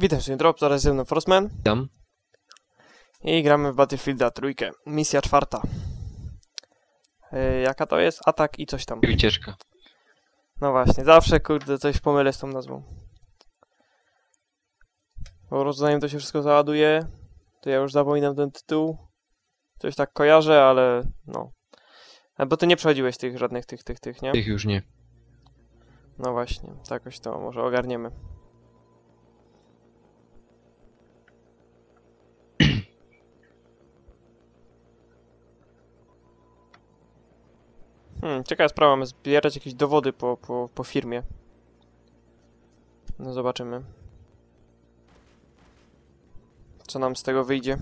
Witam się, Drop, zaraz ze mną Frostman Tam. i gramy w Battlefielda trójkę. Misja czwarta. Yy, jaka to jest? Atak i coś tam. I ucieczka. No właśnie, zawsze kurde coś pomylę z tą nazwą. Prostu zanim to się wszystko załaduje, to ja już zapominam ten tytuł. Coś tak kojarzę, ale no. A, Bo ty nie przechodziłeś tych żadnych tych, tych, tych, nie? Tych już nie. No właśnie, to jakoś to może ogarniemy. Hmm, ciekawa sprawa, mamy zbierać jakieś dowody po, po, po firmie. No zobaczymy. Co nam z tego wyjdzie.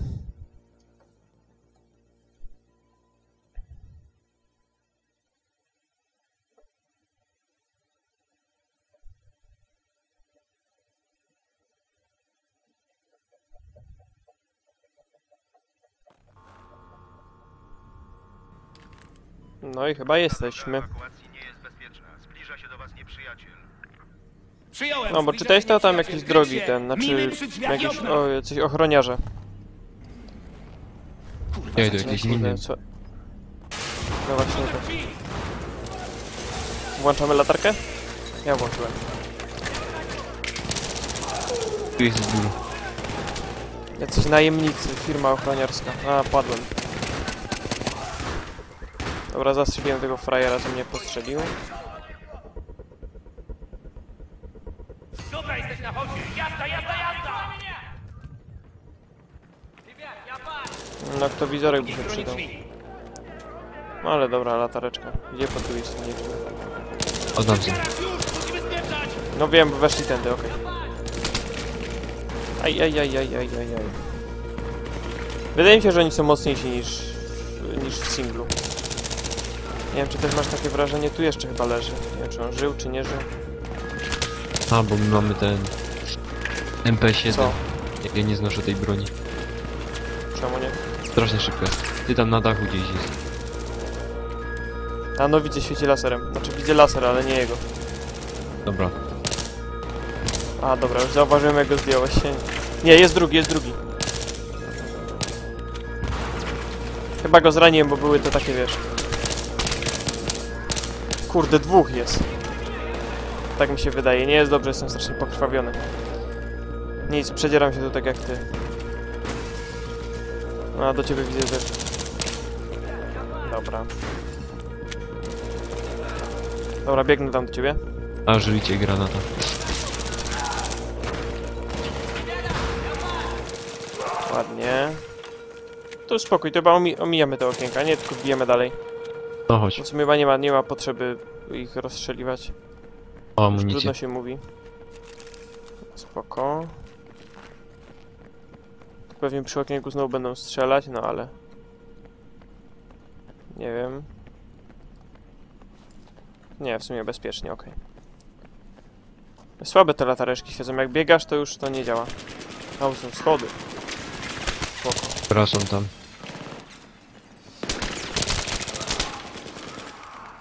No i chyba jesteśmy. Jest. No bo zbliżenie czytałeś to tam jakieś drogi ten, znaczy jakieś o, coś ochroniarze. Kurwa, Ja idę No jakieś miny. co- No właśnie to. Włączamy latarkę? Ja włączyłem. Tu jest dużo. Jacyś najemnicy, firma ochroniarska. A, padłem. Dobra, zastrzeliłem tego frajera, co mnie postrzelił. Dobra, jesteś na chodzie. Jazda, jazda, jazda! No, kto wizorek by się przydał. No ale dobra, latareczka. Gdzie po drugiej stronie? Oddam się. No wiem, bo weszli tędy, okej. Aj, aj, aj, aj, aj, aj, aj. Wydaje mi się, że oni są mocniejsi niż, niż w singlu. Nie wiem, czy też masz takie wrażenie, tu jeszcze chyba leży. Nie wiem, czy on żył, czy nie żył. A, bo my mamy ten... MP7. Co? Ja, ja nie znoszę tej broni. Czemu nie? Strasznie szybko jest. Ty tam na dachu gdzieś jest. A no widzę, świeci laserem. Znaczy widzę laser, ale nie jego. Dobra. A dobra, już zauważyłem jak go zdjąłeś. Nie, jest drugi, jest drugi. Chyba go zraniłem, bo były to takie, wiesz... Kurde, dwóch jest. Tak mi się wydaje. Nie jest dobrze, jestem strasznie pokrwawiony. Nic, przedzieram się tu tak jak ty. No, a do ciebie widzę też. Dobra. Dobra, biegnę tam do ciebie. A, żyjcie granata. Ładnie. To spokój, to chyba omi omijamy te okienka, nie tylko wbijemy dalej. No chodź. W sumie chyba nie ma, nie ma potrzeby ich rozstrzeliwać. O, Już amunicję. trudno się mówi. Spoko. Tu pewnie przy okienku znowu będą strzelać, no ale... Nie wiem. Nie, w sumie bezpiecznie, okej. Słabe te latareczki świecą, jak biegasz to już to nie działa. A, bo są schody. Spoko. Przepraszam tam.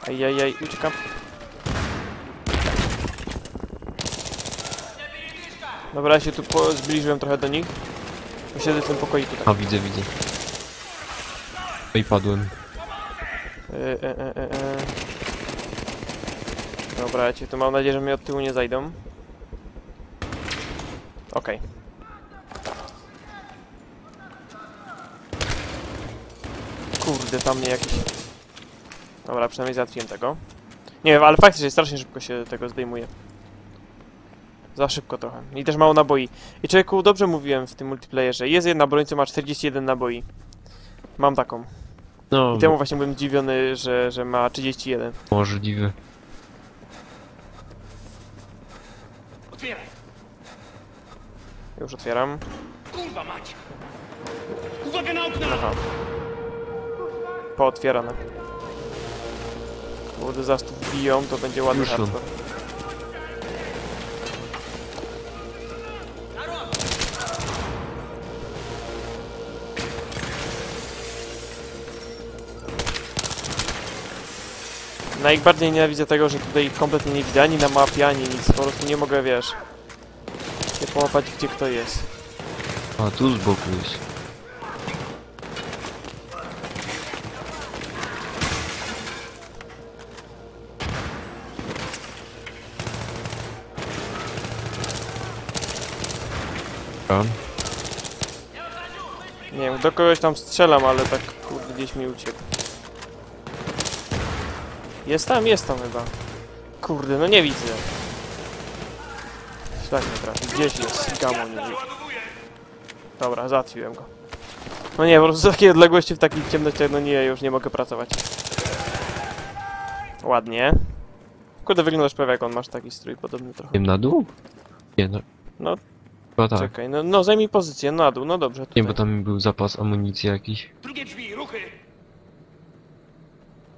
Ajajaj, uciekam. Dobra, ja się tu po zbliżyłem trochę do nich. Siedzę w tym pokoiku tak. A, widzę, widzę. No i padłem. E, e, e, e, e. Dobra, ja cię tu mam nadzieję, że mnie od tyłu nie zajdą. Okej. Kurde, tam mnie jakiś... Dobra, przynajmniej załatwiłem tego. Nie wiem, ale faktycznie strasznie szybko się tego zdejmuje. Za szybko trochę. I też mało naboi. I człowieku, dobrze mówiłem w tym multiplayerze. Jest jedna broń, co ma 41 naboi. Mam taką. No, I temu właśnie byłem zdziwiony, że, że ma 31. możliwe. Otwieraj! Już otwieram. Kurwa mać! Uwaga na okna! Aha. Pootwierane. Zaraz tu wbiją, to będzie ładny Już hardcore. Najbardziej nienawidzę tego, że tutaj kompletnie nie widzę ani na mapie, ani nic. Po prostu nie mogę, wiesz... Chcę połapać gdzie kto jest. A, tu z boku jest. Nie wiem, do kogoś tam strzelam, ale tak kurde gdzieś mi uciekł. Jest tam, jest tam chyba. Kurde, no nie widzę. Szlak nie trafi. Gdzieś jest. Gamo nie widzę. Dobra, załatwiłem go. No nie, po prostu z takiej odległości w takich ciemnościach, no nie, już nie mogę pracować. Ładnie. Kurde, wyglądasz prawie jak on, masz taki strój podobny trochę. wiem na dół? Nie, no. No, Chyba tak. Czekaj, no, no zajmij pozycję, na dół, no dobrze. Nie, Tutaj. bo tam był zapas amunicji jakiś. Drugie drzwi, ruchy!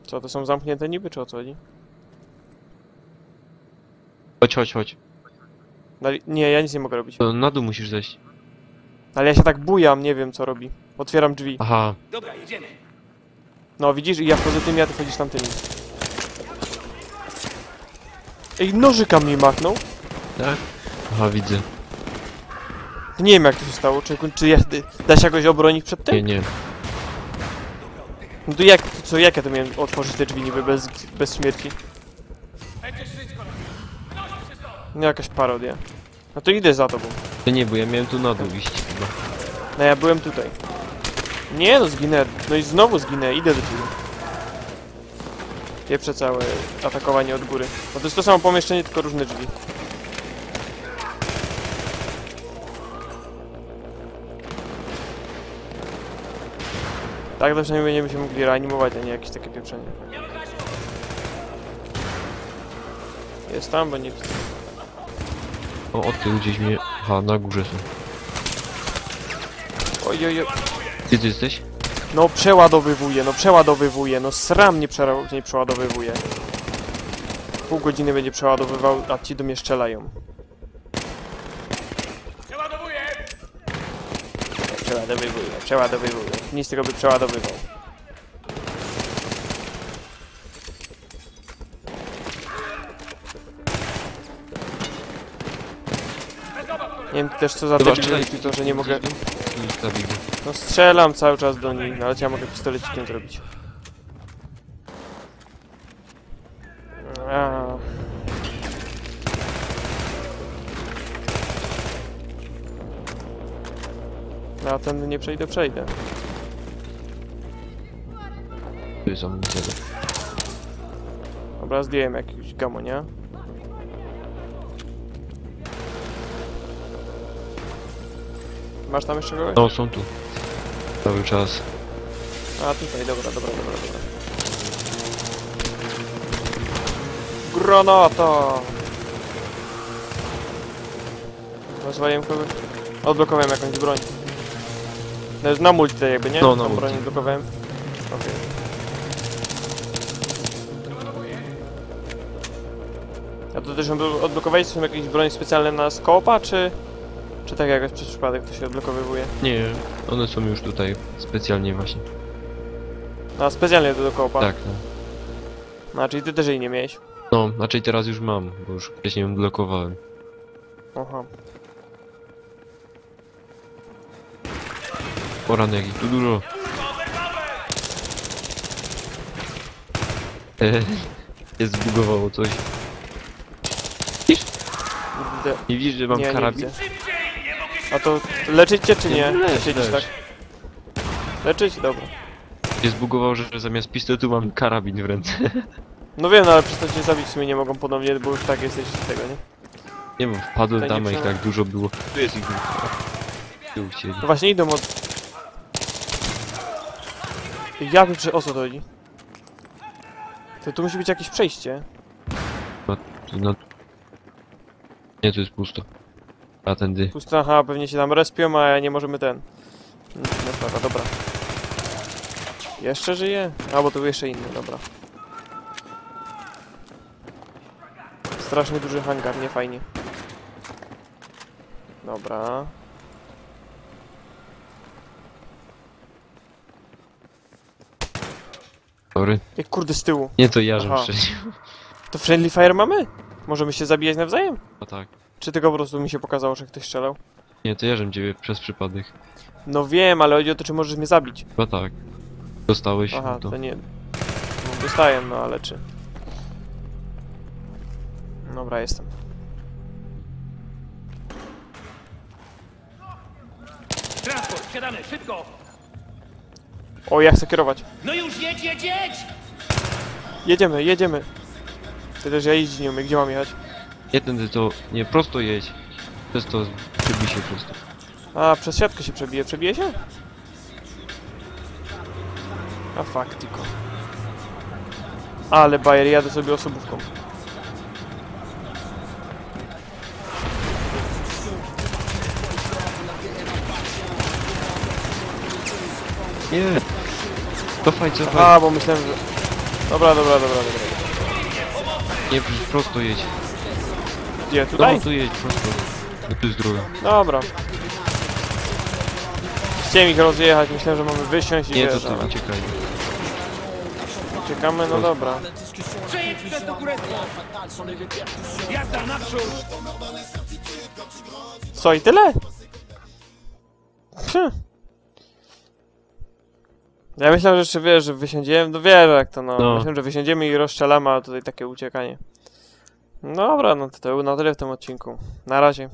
Co, to są zamknięte niby, czy o co chodzi? Chodź, chodź, chodź. Dali- Nie, ja nic nie mogę robić. To na dół musisz zejść. Ale ja się tak bujam, nie wiem co robi. Otwieram drzwi. Aha, Dobra, jedziemy. No widzisz, i ja wchodzę tymi, a ty wchodzisz tamtymi. Ej, nożyka mi machnął. tak? Aha, widzę. Nie wiem jak to się stało, czy, czy ja, da się jakoś obronić przed tym? Nie, nie. No to jak, to co, jak ja to miałem otworzyć te drzwi niby bez, bez śmierci? No jakaś parodia. No to idę za tobą. To nie, bo ja miałem tu na dół iść chyba. No ja byłem tutaj. Nie no, zginę. No i znowu zginę, idę do ciebie. Pieprze całe atakowanie od góry. No to jest to samo pomieszczenie, tylko różne drzwi. Tak to przynajmniej będziemy się mogli reanimować, a nie jakieś takie pieprzenie. Jest tam, bo nie widzę. O, od tyłu gdzieś mnie... Aha, na górze są. Oj, oj, oj. Gdzie ty jesteś? No przeładowywuje, no przeładowywuje, no sram nie, przera- nie przeładowywuje. Pół godziny będzie przeładowywał, a ci do mnie strzelają. Przeładowywuje, przeładowywuje. Nic tego by przeładowywał. Nie wiem też co za wymyślił to, że nie mogę... No strzelam cały czas do nich, no ale co ja mogę pistolecikiem zrobić? A ten nie przejdę, przejdę. Tu jest amunicja. Dobra, zdjąłem jakiegoś gamonia. Masz tam jeszcze kogoś? No, są tu. Cały czas. A tutaj, dobra, dobra, dobra, dobra. Granata! Rozwaliłem kogoś? Odblokowałem jakąś broń. No, na multi tutaj jakby, nie? No, na Tą multi. broń. Okej. A to też odblo- odblokowałeś są jakieś broń specjalne na skopa, czy... Czy tak jakoś przez przypadek to się odblokowywuje? Nie, one są już tutaj. Specjalnie właśnie. A, specjalnie to do koopa. Tak, no. No, czyli ty też jej nie miałeś. No, raczej teraz już mam, bo już wcześniej ją blokowałem. Aha. Jakich tu dużo. Eee, Jest zbugowało coś. Kurde. Nie widzisz, że mam nie, nie karabin? widzę. A to leczyć cię czy nie? Nie, lecz, Siedzisz lecz. tak? Leczyć? Dobra. Się zbugowało, że zamiast pistoletu mam karabin w ręce. No wiem, no ale przez to cię zabić w sumie nie mogą ponownie, bo już tak jesteś z tego, nie? Nie wiem, wpadłem To tam, nie a ich tak dużo było. Tu jest ich dużo. Tu chcieli. No właśnie idą od... Ja wiem, że o co to chodzi. To tu musi być jakieś przejście. Tu na... Nie, tu jest pusto. A tędy. Pusta, aha, pewnie się tam respią, a nie możemy ten... No sprawa, dobra. Jeszcze żyje? A, bo to był jeszcze inny, dobra. Strasznie duży hangar, nie fajnie. Dobra. Sorry. Ej, kurde, z tyłu. Nie, to ja, że Aha. strzelił. To friendly fire mamy? Możemy się zabijać nawzajem? A tak. Czy tylko po prostu mi się pokazało, że ktoś strzelał? Nie, to ja żem ciebie przez przypadek. No wiem, ale chodzi o to, czy możesz mnie zabić. Chyba tak. Dostałeś, Aha, no to... to nie... No, dostaję, no ale czy... Dobra, jestem. Transport, wsiadamy, szybko! O, ja chcę kierować. No już jedź, jedź, jedź! Jedziemy, jedziemy. Ty też ja jeździć nie umiem, gdzie mam jechać? Jeden to... Nie, prosto jedź. Przez to przybij się prosto. A, przez siatkę się przebije. Przebije się? A fuck, tylko. Ale bajer, jadę sobie osobówką. Nie! Cofaj, cofaj. A, bo myślałem, że... Dobra, dobra, dobra, dobra. Nie, prosto jedź. Gdzie? No, Tutaj? tu jedź, prosto. No, tu jest droga. Dobra. Chciałem ich rozjechać, myślałem, że mamy wysiąść i Nie, to wiesz, ty ale uciekaj. Czekamy, no dobra. Co i tyle? Pff. Ja myślałem, że jeszcze wiesz, że wysiądziemy, no wiesz jak to no. No. Myślałem, że wysiądziemy i rozstrzelamy, a tutaj takie uciekanie. Dobra, no to, to było na tyle w tym odcinku. Na razie.